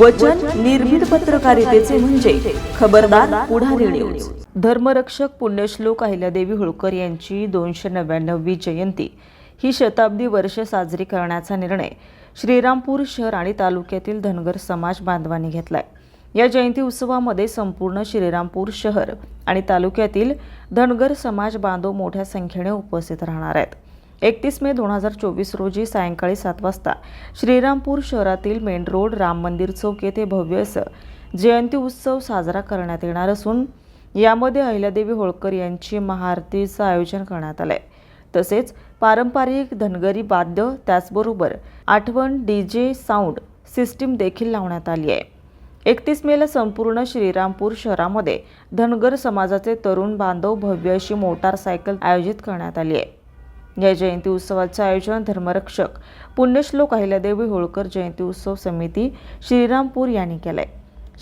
वचन निर्भीड पत्रकारितेचे म्हणजे खबरदार पुढारी न्यूज धर्मरक्षक पुण्यश्लोक अहिल्यादेवी होळकर यांची दोनशे नव्याण्णववी जयंती. ही शताब्दी वर्ष साजरी करण्याचा निर्णय श्रीरामपूर शहर आणि तालुक्यातील धनगर समाज बांधवांनी घेतलाय. या जयंती उत्सवामध्ये संपूर्ण श्रीरामपूर शहर आणि तालुक्यातील धनगर समाज बांधव मोठ्या संख्येने उपस्थित राहणार आहेत. एकतीस मे दोन हजार चोवीस रोजी सायंकाळी सात वाजता श्रीरामपूर शहरातील मेन रोड राम मंदिर चौक येथे भव्य असं जयंती उत्सव साजरा करण्यात येणार असून यामध्ये अहिल्यादेवी होळकर यांची महाआरतीचं आयोजन करण्यात आलंय. तसेच पारंपरिक धनगरी वाद्य त्याचबरोबर आठवण डी जे साऊंड सिस्टीम देखील लावण्यात आली आहे. एकतीस मेला संपूर्ण श्रीरामपूर शहरामध्ये धनगर समाजाचे तरुण बांधव भव्य अशी मोटारसायकल आयोजित करण्यात आली आहे. या जयंती उत्सवाचे आयोजन धर्मरक्षक पुण्यश्लोक अहिल्यादेवी होळकर जयंती उत्सव समिती श्रीरामपूर यांनी केलाय.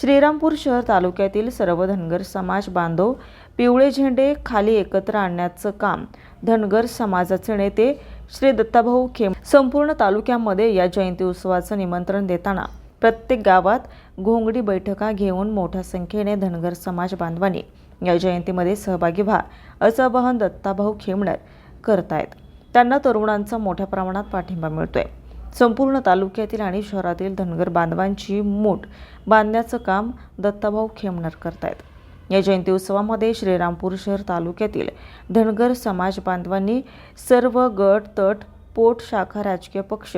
श्रीरामपूर शहर तालुक्यातील सर्व धनगर समाज बांधव पिवळे झेंडे खाली एकत्र आणण्याचं काम धनगर समाजाचे नेते श्री दत्ताभाऊ खेम संपूर्ण तालुक्यामध्ये या जयंती उत्सवाचं निमंत्रण देताना प्रत्येक गावात घोंगडी बैठका घेऊन मोठ्या संख्येने धनगर समाज बांधवांनी या जयंतीमध्ये सहभागी व्हा असं आवाहन दत्ताभाऊ खेमणर करतायत. त्यांना तरुणांचा मोठ्या प्रमाणात पाठिंबा मिळतोय. संपूर्ण तालुक्यातील आणि शहरातील धनगर बांधवांची मूठ बांधण्याचं काम दत्ताभाऊ खेमणार करतायत. या जयंती उत्सवामध्ये श्रीरामपूर शहर तालुक्यातील धनगर समाज बांधवांनी सर्व गट तट पोट शाखा राजकीय पक्ष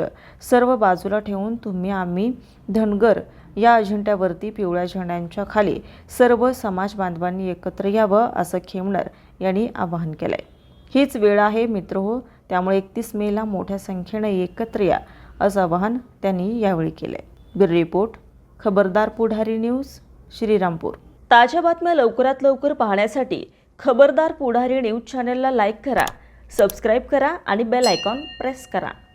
सर्व बाजूला ठेवून तुम्ही आम्ही धनगर या अजेंड्यावरती पिवळ्या झेंड्यांच्या खाली सर्व समाज बांधवांनी एकत्र यावं असं खेमणर यांनी आवाहन केलंय. हीच वेळ आहे मित्र हो त्यामुळे एकतीस मेला मोठ्या संख्येनं एकत्र या असं आवाहन त्यांनी यावेळी केलंय. ब्युरो रिपोर्ट खबरदार पुढारी न्यूज श्रीरामपूर. ताज्या बातम्या लवकरात लवकर पाहण्यासाठी खबरदार पुढारी न्यूज चॅनलला लाईक करा सबस्क्राईब करा आणि बेल आयकॉन प्रेस करा.